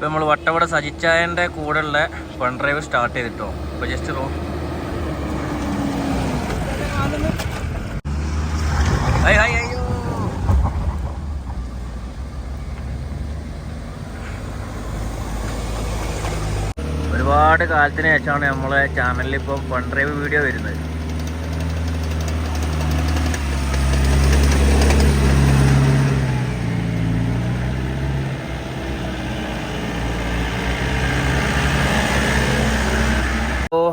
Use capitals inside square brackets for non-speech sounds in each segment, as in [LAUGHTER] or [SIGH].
ഇപ്പം നമ്മൾ വട്ടവട സജിച്ചായന്റെ കൂടെയുള്ള വൺ ഡ്രൈവ് സ്റ്റാർട്ട് ചെയ്തിട്ടോ. അപ്പോൾ ജസ്റ്റ് റോ അയ്യോ ഒരുപാട് കാലത്തിന് ശേഷമാണ് നമ്മളെ ചാനലിൽ ഇപ്പം വൺ ഡ്രൈവ് വീഡിയോ വരുന്നത്.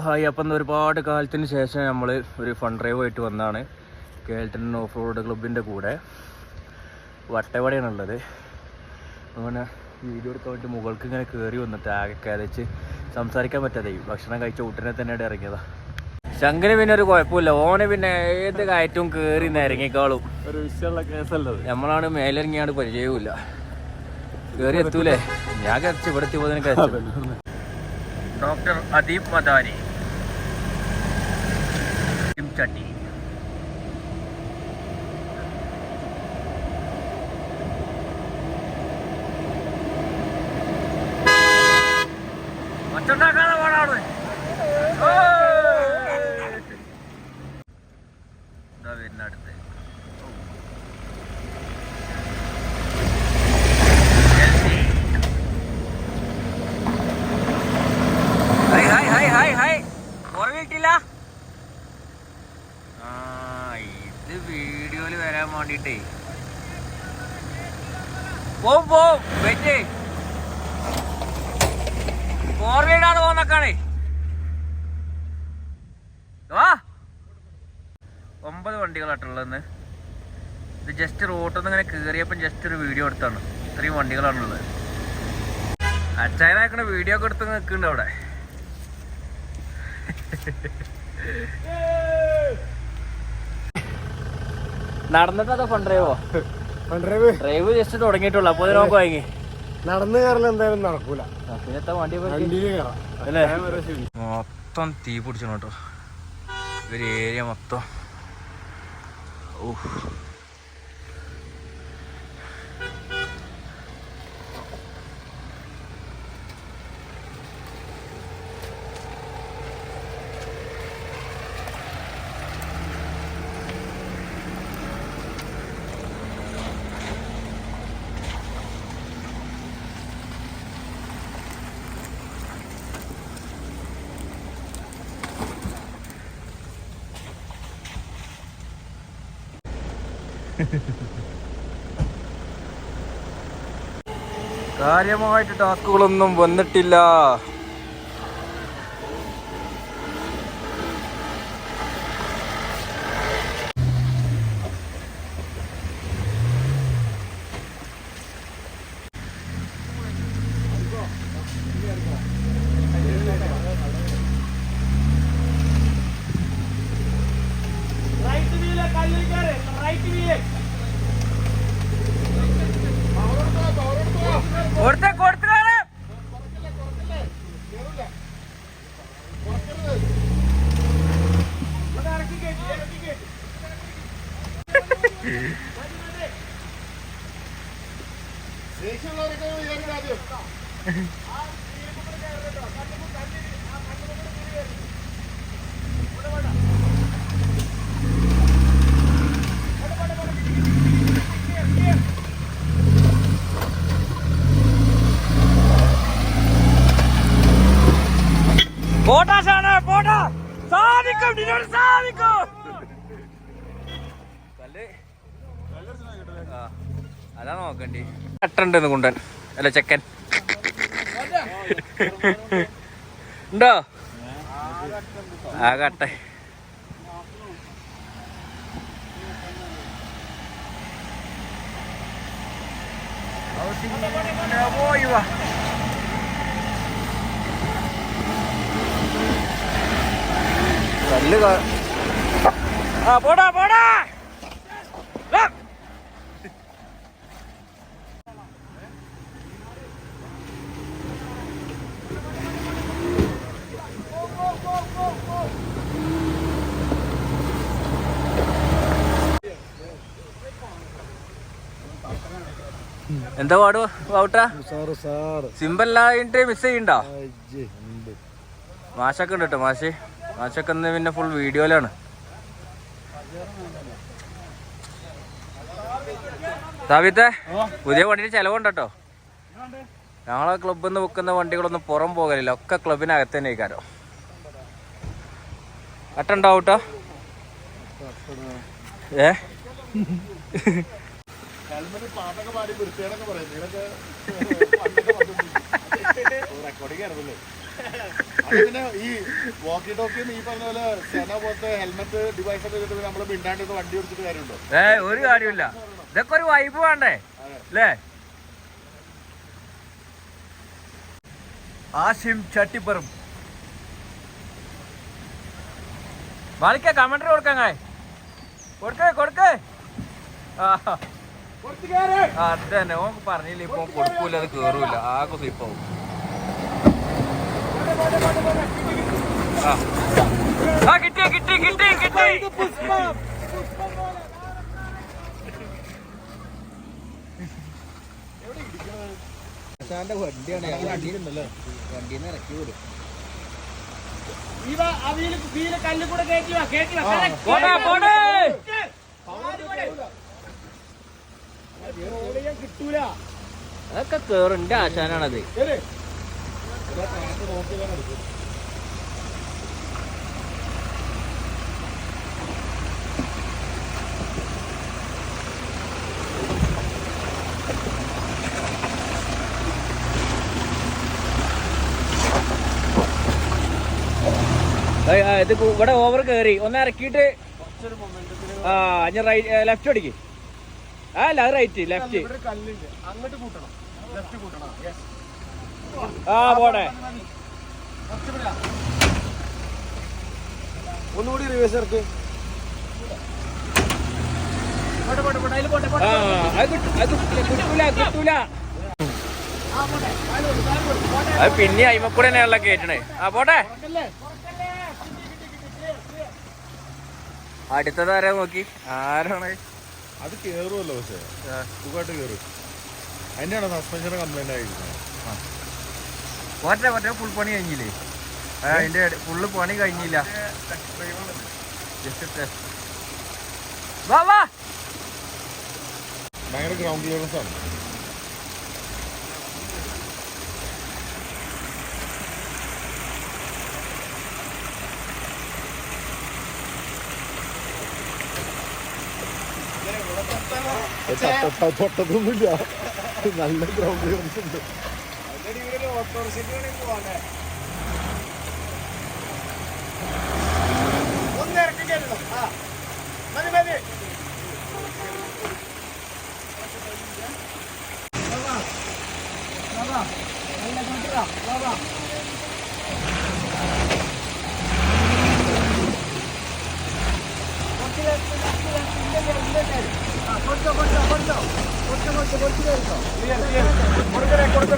ഹായ് അപ്പം എന്താ ഒരുപാട് കാലത്തിന് ശേഷം നമ്മൾ ഒരു ഫൺ ഡ്രൈവ് ആയിട്ട് വന്നതാണ് കേൾട്ടൺ ഓഫ് റോഡ് ക്ലബിന്റെ കൂടെ. വട്ടവടയാണുള്ളത്. അങ്ങനെ വീഡിയോ എടുക്കാൻ വേണ്ടി മുകൾക്ക് ഇങ്ങനെ കയറി വന്നിട്ട് ആകെ കരച്ച് സംസാരിക്കാൻ പറ്റാതെ ഭക്ഷണം കഴിച്ച ഉടനെ തന്നെ ഇറങ്ങിയതാ. ശങ്കന് പിന്നെ ഒരു കുഴപ്പമില്ല. ഓനെ പിന്നെ ഏത് കയറ്റവും കയറി ഇറങ്ങിക്കോളും. ഒരു വിഷയമുള്ള കേസല്ലത് നമ്മളാണ് മേലിറങ്ങിയാണ് പരിചയവുമില്ല. കയറി എത്തൂലേ? ഞാൻ കരച്ച് ഇവിടെ എത്തിയപ്പോൾ കരച്ചു. ഡോക്ടർ അദീപ് മദാനി. ਚੱਟੀ ਮੱਤਰ ਦਾ വേണ്ടിട്ടേ പോവും പോവും വെറ്റ് ഫോർ വീലാണ് പോന്നക്കാണേ വാ ഒമ്പത് വണ്ടികളാട്ടുള്ളതെന്ന് ഇത് ജസ്റ്റ് റോട്ടിൽ നിന്ന് ഇങ്ങനെ കയറിയപ്പം ജസ്റ്റ് ഒരു വീഡിയോ എടുത്താണ്. ഇത്രയും വണ്ടികളാണുള്ളത്. അച്ചായനാക്കണ വീഡിയോ ഒക്കെ എടുത്ത് നിൽക്കുന്നുണ്ട് അവിടെ. നടന്നിട്ട് അതോ ഫൺ ഡ്രൈവോ ഡ്രൈവ് ഡ്രൈവ് ജസ്റ്റ് തുടങ്ങിയിട്ടുള്ളൂ. അപ്പോൾ നമുക്ക് വാങ്ങി. നടന്നു കയറൽ എന്തായാലും നടക്കൂല. പിന്നത്തെ വണ്ടി മൊത്തം തീ പിടിച്ചു കേട്ടോ. ഒരു ഏരിയ മൊത്തം. ഓ കാര്യമായിട്ട് ടാസ്കുകളൊന്നും വന്നിട്ടില്ല കൊടുത്ത കൊടുത്താണ് പോട്ടാശാണ് പോട്ടാ. സാധിക്കും നിന്നോട് സാധിക്കും. അതാ നോക്കണ്ടി. കട്ടുണ്ട് കുണ്ടൻ? അല്ല ചെക്കൻ. ഉണ്ടോ? ആകട്ടെ കട്ടെ. പോയി വാ കല്ല് ആ പോടാ പോടാ ആ. എന്താ പാട് സാറ് സിമ്പല്ലായിട്ട് മിസ് ചെയ്യണ്ടോ. മാഷൊക്കെ ഉണ്ട് കേട്ടോ മാഷ്. മാഷൊക്കെ ഇന്ന് പിന്നെ ഫുൾ വീഡിയോയിലാണ്. സാബിത്തെ പുതിയ വണ്ടിയുടെ ചെലവുണ്ടോ ഞങ്ങളെ ക്ലബിൽ നിന്ന് വെക്കുന്ന വണ്ടികളൊന്നും പുറം പോകലില്ല. ഒക്കെ ക്ലബിനകത്ത് തന്നെ ഇരിക്കാരോ അട്ടുണ്ടാവും കേട്ടോ. ഏ? [LAUGHS] അത് പിന്നെ ഈ walkie talkie യും ഈ പറഞ്ഞ പോലെ സെന പോലത്തെ ഹെൽമെറ്റ് ഡിവൈസ് ഒക്കെ ചെയ്തിട്ട് നമ്മൾ മിണ്ടാണ്ട് വണ്ടി ഓടിച്ചിട്ട് കാര്യമുണ്ടോ? ഏ ഒരു കാര്യമില്ല ഇതൊക്കെ ഒരു വൈബ് വേണ്ടേ? അല്ലേ? ആസിം ചട്ടിപ്പറും. മാളിക്ക കമന്ററി കൊടുക്കാങ്ങ കൊടുക്കേ കൊടുക്കേ. ആഹാ. ആ, അത് തന്നെ. ഓൻ പറഞ്ഞില്ല ഇപ്പൊ കൊടുക്കൂല അത് കേറൂല. ആകെ സ്ലിപ്പാവും ആ. കിട്ടി കിട്ടി കിട്ടി കിട്ടി. വണ്ടിയാണ്. വണ്ടിന്ന് ഇറക്കി വിടും. പോടാ പോടേ. അതൊക്കെ കേറുണ്ട് ആശാനാണത്. ഇത് ഇവിടെ ഓവർ കയറി ഒന്ന് ഇറക്കിയിട്ട് ആ ഞാൻ റൈറ്റ് ലെഫ്റ്റ് അടിക്ക്. അല്ല അത് റൈറ്റ് ലെഫ്റ്റ് അങ്ങോട്ട് കൂട്ടണം. ലെഫ്റ്റ് കൂട്ടണം. യെസ് ആ പോടെ ഒന്നുകൂടി റിവേഴ്സ് ഇറക്ക്. അത് പിന്നെ അയിമക്കൂടെ തന്നെയാണല്ലോ കേട്ടണേ ആ പോട്ടെ. അടുത്തത് ആരാ നോക്കി? ആരാണ്? അത് കേറുമല്ലോ പക്ഷേ. സുഖമായിട്ട് കേറും. അതിന്റെയാണ് സസ്പെൻഷൻ കംപ്ലൈന്റ് ആയിരിക്കുന്നത്? പോറ്റ പോറ്റ ഫുൾ പണി കഴിഞ്ഞില്ലേ? അതിന്റെ അതിന്റെ ഫുള്ള് പണി കഴിഞ്ഞില്ല. ഭയങ്കര ഗ്രൗണ്ട് ക്ലിയറൻസ് ആണ്. തൊട്ടതൊന്നുമില്ല നല്ല ഗ്രൗണ്ട് ക്ലിയറൻസ് ഉണ്ട്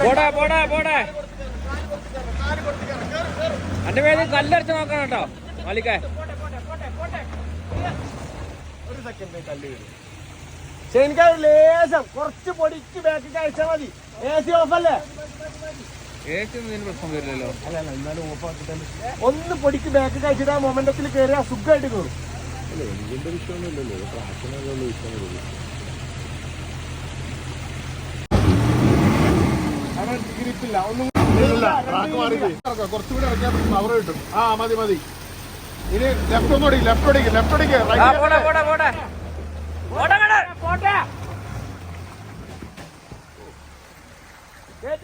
പോടാ പോടാ എന്റെ പേര് കല്ലടിച്ച് നോക്കണം കേട്ടോ മാലിക്കേ ഒരു സെക്കൻഡ് കല്ല് വരും പക്ഷെ എനിക്ക് ഒരു ലേശം കുറച്ച് പൊടിക്ക് ബാക്കിൽ കഴിച്ചാൽ മതി. എ സി ഓഫ് അല്ലേ ഏറ്റവും പ്രശ്നം വരില്ലല്ലോ. അല്ല അല്ല എന്നാലും ഓഫ് ആക്കിട്ടല്ലേ ഒന്ന് പൊടിക്ക് ബാക്ക് കഴിച്ചിട്ട് ആ മൊമെന്റത്തിൽ കയറി ആ സുഖമായിട്ട് കയറും അല്ല എനിക്കിന്റെ വിഷയമൊന്നുമില്ലല്ലോ. വിഷയമില്ലല്ലോ ഗ്രിപ്പില്ല ഒന്നും പവർ ആ ഇനി പോട്ടെ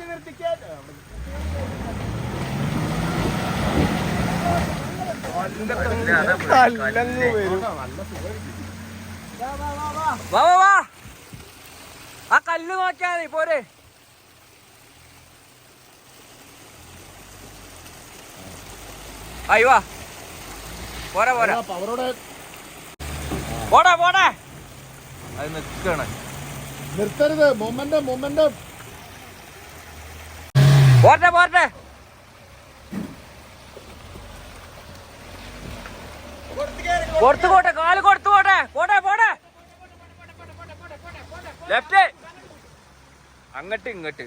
നിർത്തി വാ വാ വാ. ആ കല്ല് നോക്കിയാ മതി പോരെ അയ്യോ പോരാ പോരാ. പോടാ പോടാ. അത് നിക്കാണ് നിർത്തരുത്. Moment moment. പോരട്ടെ പോരട്ടെ. കൊടുത്തു പോട്ടെ കാൽ കൊടുത്തു പോട്ടെ. പോട്ടെ പോട്ടെ ലെഫ്റ്റ്. അങ്ങട്ട് ഇങ്ങട്ട്.